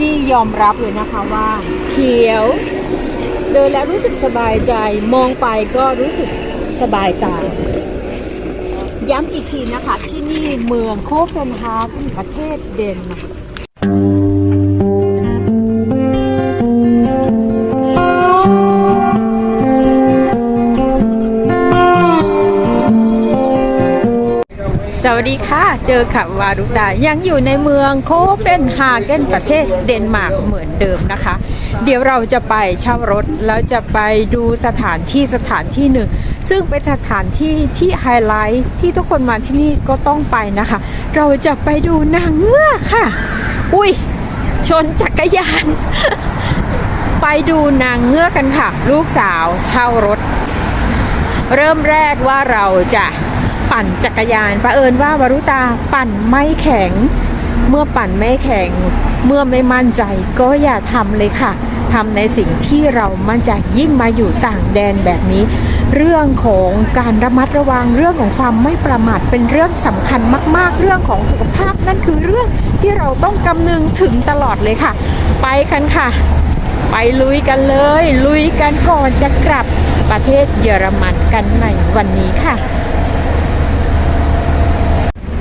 นี่ยอมรับเลยนะคะว่า เขียว เดินแล้วรู้สึกสบายใจ มองไปก็รู้สึกสบายตาย้ำอีกทีนะคะ ที่นี่เมืองโคเฟนฮาร์กประเทศเดนมาร์ก วัสดีค่ะ เจอกับวารุตา ยังอยู่ในเมืองโคเปนฮาเกนประเทศเดนมาร์กเหมือนเดิมนะคะ เดี๋ยวเราจะไปเช่ารถ แล้วจะไปดูสถานที่สถานที่หนึ่ง ซึ่งเป็นสถานที่ที่ไฮไลท์ที่ทุกคนมาที่นี่ก็ต้องไปนะคะ เราจะไปดูนางเงือกค่ะ อุ้ย ชนจักรยาน ไปดูนางเงือกกันค่ะ ลูกสาวเช่ารถ เริ่มแรกว่าเราจะ ปั่นจักรยานประเอิญว่าวรุตาปั่นไม่แข็ง เมื่อปั่นไม่แข็ง เมื่อไม่มั่นใจก็อย่าทำเลยค่ะทำในสิ่งที่เรามั่นใจยิ่งมาอยู่ต่างแดนแบบนี้ เรื่องของการระมัดระวังเรื่องของความไม่ประมาทเป็นเรื่องสำคัญมาก ๆ เรื่องของสุขภาพนั่นคือเรื่องที่เราต้องกำนึงถึงตลอดเลยค่ะ ไปกันค่ะ ไปลุยกันเลย ลุยกันก่อนจะกลับประเทศเยอรมันกันในวันนี้ค่ะ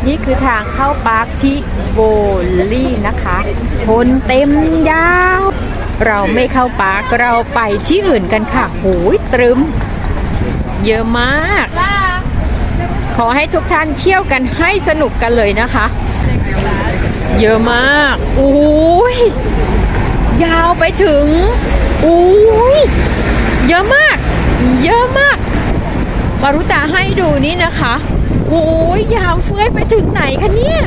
นี่คือทางเข้าปาร์คที่โบลี่นะคะคนเต็มยาว เราไม่เข้าปาร์คเราไปที่อื่นกันค่ะโหยตรึม เยอะมาก ขอให้ทุกท่านเที่ยวกันให้สนุกกันเลยนะคะ เยอะมากโอ้ยยาวไปถึงอุ้ยเยอะมาก เยอะมากมารุตาให้ดูนี่นะคะ โอ้ยยาวเฟ้ยไปถึงไหนคะเนี่ย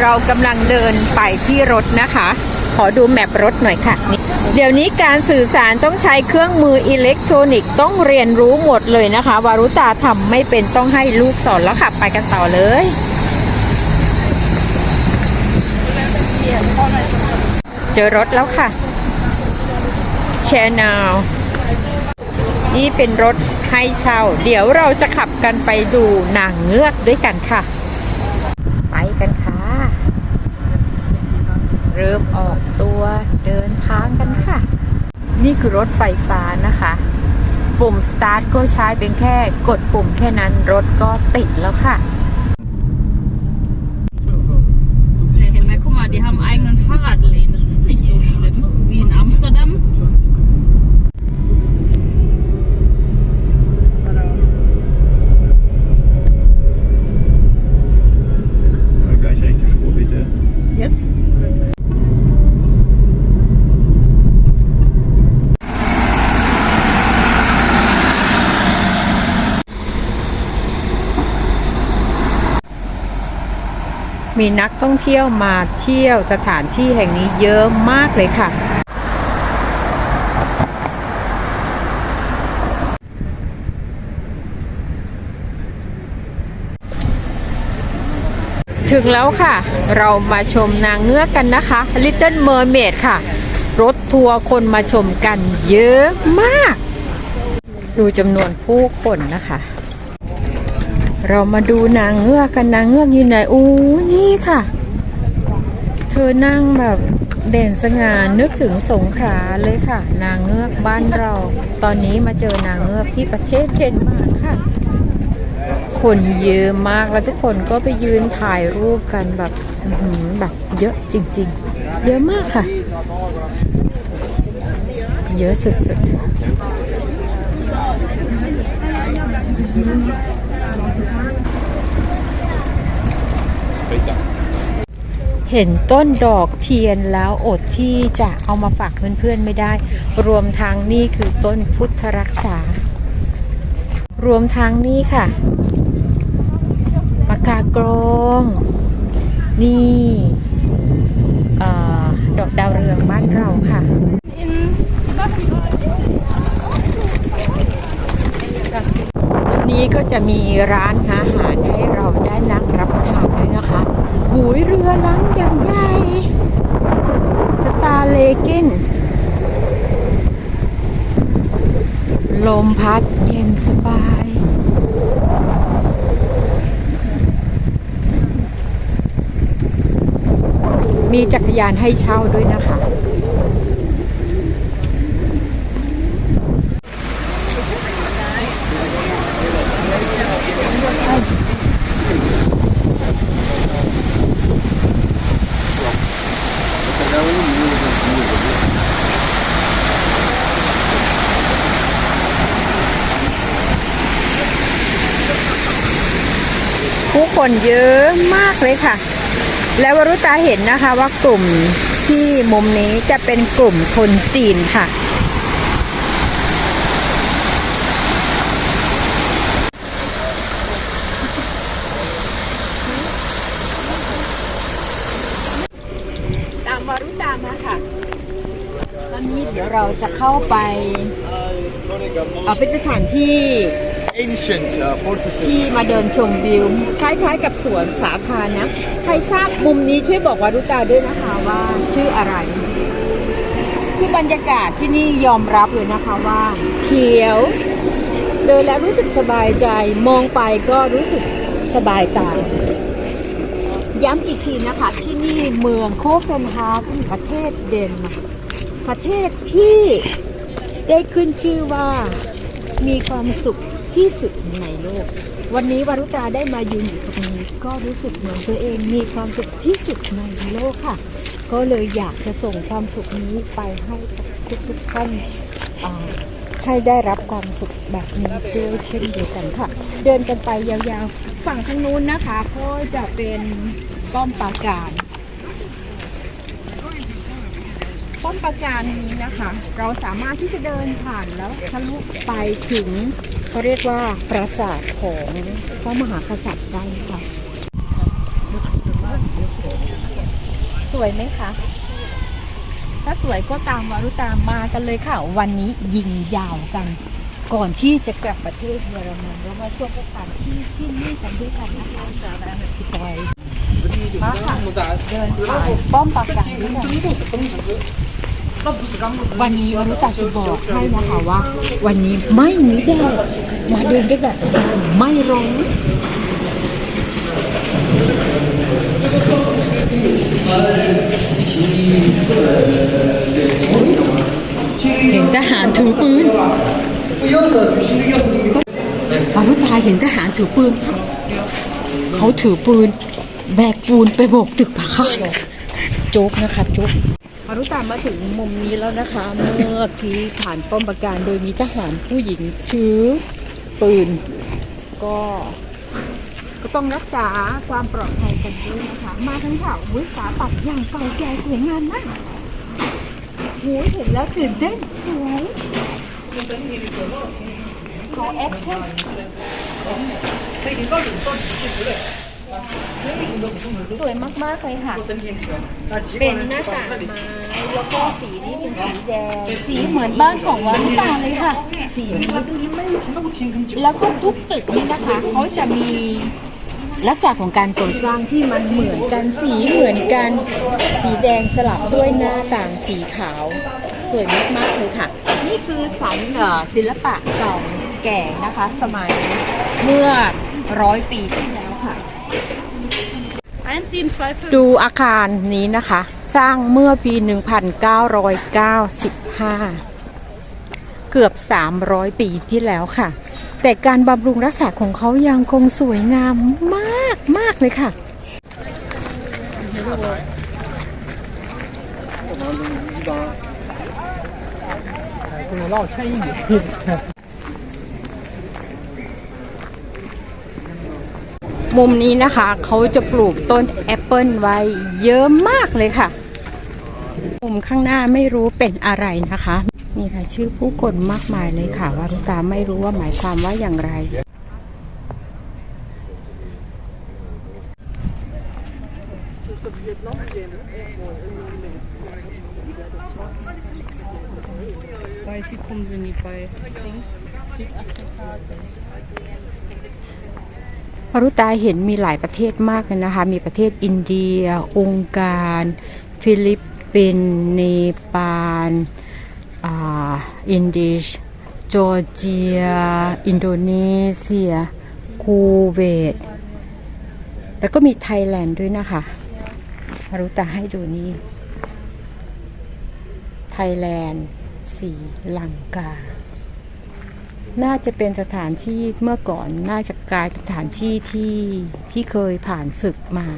เรากำลังเดินไปที่รถนะคะ ขอดูแมปรถหน่อยค่ะ เดี๋ยวนี้การสื่อสารต้องใช้เครื่องมืออิเล็กทรอนิกส์ต้องเรียนรู้หมดเลยนะคะ วารุตาทำไม่เป็นต้องให้ลูกสอนแล้วค่ะ ไปกันต่อเลยเจอรถแล้วค่ะแช นี่เป็นรถให้เช่า เดี๋ยวเราจะขับกันไปดูนางเงือกด้วยกันค่ะ ไปกันค่ะ เริ่มออกตัวเดินทางกันค่ะ นี่คือรถไฟฟ้านะคะ ปุ่มสตาร์ทก็ใช้เป็นแค่กดปุ่มแค่นั้นรถก็ติดแล้วค่ะ Hey, men guck mal, die haben eigenen Fahrradläden. Das ist nicht so schlimm wie in Amsterdam. Jetzt? มีนักท่องเที่ยวมาเที่ยวสถานที่แห่งนี้เยอะมากเลยค่ะ ถึงแล้วค่ะ เรามาชมนางเงือกกันนะคะ Little Mermaid ค่ะ รถทัวร์คนมาชมกันเยอะมาก ดูจำนวนผู้คนนะคะ เรามาดูนางเงือกกันนางเงือกอยู่ไหนอู้นี่ค่ะ เธอนั่งแบบเด่นสง่านึกถึงสงขลาเลยค่ะ นางเงือกบ้านเรา ตอนนี้มาเจอนางเงือกที่ประเทศเดนมาร์ก ค่ะคนเยอะมากแล้วทุกคนก็ไปยืนถ่ายรูปกันแบบอื้อหือแบบเยอะจริง ๆ เยอะมากค่ะ เยอะสุดๆ เห็นต้นดอกเทียนแล้วอดที่จะเอามาฝากเพื่อนๆไม่ได้ รวมทางนี่คือต้นพุทธรักษารวมทางนี้ค่ะปา กากรองนี่ดอกดาวเรืองบ้านเราค่ะวันนี้ก็จะมีร้านอาหารให้เราได้นั่งรับประทานด้วยนะคะหูยเรือลังอย่างใหญ่สตาร์เลกินลมพัดเย็นสบาย มีจักรยานให้เช่าด้วยนะคะ ผู้คนเยอะมากเลยค่ะ แล้ววรุตาเห็นนะคะว่ากลุ่มที่มุมนี้จะเป็นกลุ่มคนจีนค่ะ ตามวรุตามาค่ะ ตอนนี้เดี๋ยวเราจะเข้าไปเอาเป็นสถานที่ Ancient uh, fortresses. ที่มาเดินชมวิว คล้ายๆ กับสวนสาธารณะใครทราบมุมนี้ช่วยบอกวารุตาด้วยนะคะว่าชื่ออะไรคือบรรยากาศที่นี่ยอมรับเลยนะคะว่า เขียว เดินแล้วรู้สึกสบายใจมองไปก็รู้สึกสบายตาย้ำอีกทีนะคะ ที่นี่เมืองโคเฟนฮาเกนประเทศเดนมาร์กประเทศที่ได้ขึ้นชื่อว่ามีความสุข ที่สุดในโลก วันนี้วารุตาได้มายืนอยู่ตรงนี้ ก็รู้สึกเหมือนตัวเองมีความสุขที่สุดในโลกค่ะ ก็เลยอยากจะส่งความสุขนี้ไปให้กับทุกๆท่านให้ได้รับความสุขแบบนี้ด้วยเช่นเดียวกันค่ะ เดินกันไปยาวๆ ฝั่งทางนู้นนะคะ ก็จะเป็นป้อมปราการป้อมปราการนี้นะคะ เราสามารถที่จะเดินผ่านแล้วทะลุไปถึง เขาเรียกว่าปราสาทของพระมหากษัตริย์ได้ค่ะ สวยไหมคะ ถ้าสวยก็ตามวารุตามมากันเลยค่ะ วันนี้ยิงยาวกัน ก่อนที่จะกลับประเทศเยอรมันแล้วมาช่วงสถานที่ที่นี่กันด้วยกันนะคะสาระพี่ปอยมาค่ะเดินผ่านป้อมปราการนี้กัน วันนี้วารุตาจะบอกให้นะคะว่า วันนี้ไม่มีแดดมาเดินกันแบบไม่ร้อนเห็นทหารถือปืนวารุตาเห็นทหารถือปืนค่ะเขาถือปืน แบกปูนไปโบกตึกพะคาดโจ๊กนะคะโจ๊ก ตามาถึงมุมนี้แล้วนะคะ เมื่อกี้ผ่านป้อมปราการโดยมีทหารผู้หญิงถือปืน ก็ก็ต้องรักษาความปลอดภัยกันด้วยนะคะ มาทั้งข่าววิสาปัดอย่างเก่าแก่สวยงามมากโหเห็นแล้วตื่นเต้นสวยขอแอคชั่น สวยมากๆเลยค่ะเป็นหน้าต่างไม้แล้วก็สีนี้เป็นสีแดงสีเหมือนบ้านของวารุตาเลยค่ะ สีนี้แล้วก็ทุกตึกนี่นะคะเขาจะมีลักษณะของการก่อสร้างที่มันเหมือนกันสีเหมือนกัน สีแดงสลับด้วยหน้าต่างสีขาว สวยมากๆเลยค่ะ นี่คือสันเอ่อศิลปะเก่าแก่นะคะ สมัยเมื่อร้อยปีที่แล้วค่ะ172 ดูอาคารนี้นะคะ สร้างเมื่อปี 1995 เกือบ 300 ปีที่แล้วค่ะ แต่การบำรุงรักษาของเขายังคงสวยงามมากมากเลยค่ะ มุมนี้นะคะเขาจะปลูกต้นแอปเปิลไว้เยอะมากเลยค่ะ มุมข้างหน้าไม่รู้เป็นอะไรนะคะมีรายชื่อผู้คนมากมายเลยค่ะวารุตาไม่รู้ว่าหมายความว่าอย่างไร Weil sie kommen sie nicht bei Dings, Südafrika. วารุตาเห็นมีหลายประเทศมากเลยนะคะ มีประเทศอินเดีย องค์การ ฟิลิปปินส์เนปาลอินเดียจอร์เจีย อินโดนีเซีย คูเวต แล้วก็มีไทยแลนด์ด้วยนะคะวารุตาให้ดูนี่ ไทยแลนด์สีลังกา น่าจะเป็นสถานที่เมื่อก่อนน่าจะกลายเป็นสถานที่ที่ที่เคยผ่านศึกมา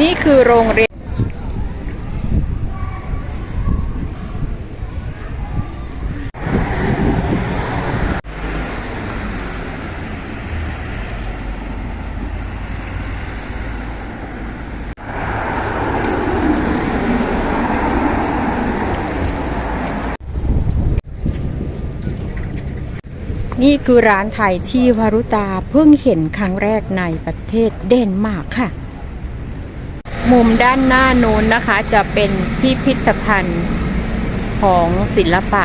นี่คือโรงเรียน นี่ คือร้านไทยที่วารุตาเพิ่งเห็นครั้งแรกในประเทศเดนมาร์กค่ะ มุมด้านหน้าโน้นนะคะจะเป็นพิพิธภัณฑ์ของศิลปะ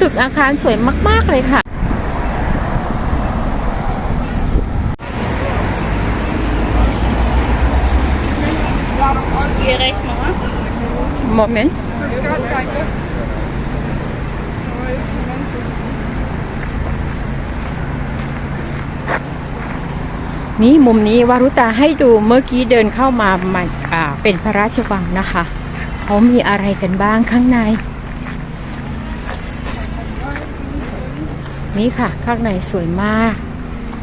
ตึกอาคารสวยมาก ๆ เลยค่ะโมเมนต์ นี่มุมนี้วารุตาให้ดูเมื่อกี้เดินเข้ามามันอ่าเป็นพระราชวังนะคะเขามีอะไรกันบ้างข้างใน นี่ค่ะข้างในสวยมาก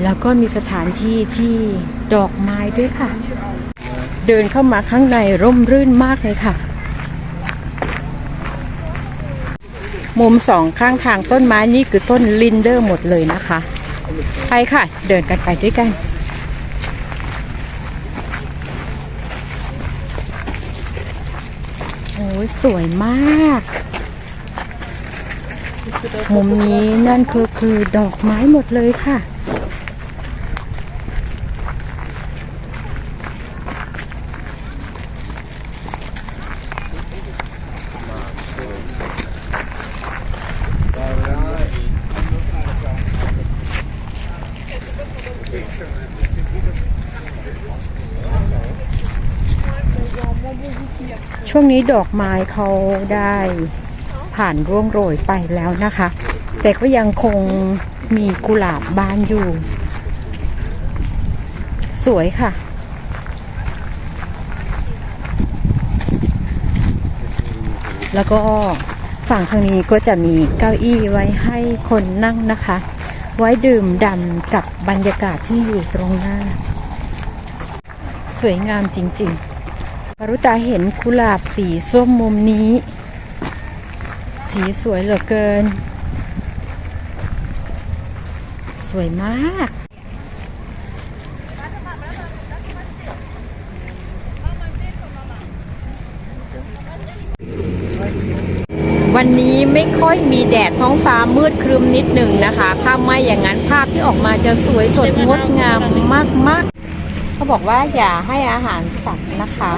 แล้วก็มีสถานที่ที่ดอกไม้ด้วยค่ะ เดินเข้ามาข้างในร่มรื่นมากเลยค่ะ มุมสองข้างทางต้นไม้นี่คือต้นลินเดอร์หมดเลยนะคะ ไปค่ะ เดินกันไปด้วยกัน สวยมาก มุมนี้นั่นคือคือดอกไม้หมดเลยค่ะ ช่วงนี้ดอกไม้เขาได้ผ่านร่วงโรยไปแล้วนะคะ แต่ก็ยังคงมีกุหลาบบานอยู่ สวยค่ะ แล้วก็ฝั่งทางนี้ก็จะมีเก้าอี้ไว้ให้คนนั่งนะคะ ไว้ดื่มด่ำกับบรรยากาศที่อยู่ตรงหน้า สวยงามจริง ๆ ปรุตาเห็นกุหลาบสีส้มมุมนี้ สีสวยเหลือเกิน สวยมาก วันนี้ไม่ค่อยมีแดดท้องฟ้ามืดครึมนิดหนึ่งนะคะ ถ้าไม่อย่างนั้นภาพที่ออกมาจะสวยสดงดงามมากๆ บอกว่าอย่าให้อาหารสัตว์นะคะ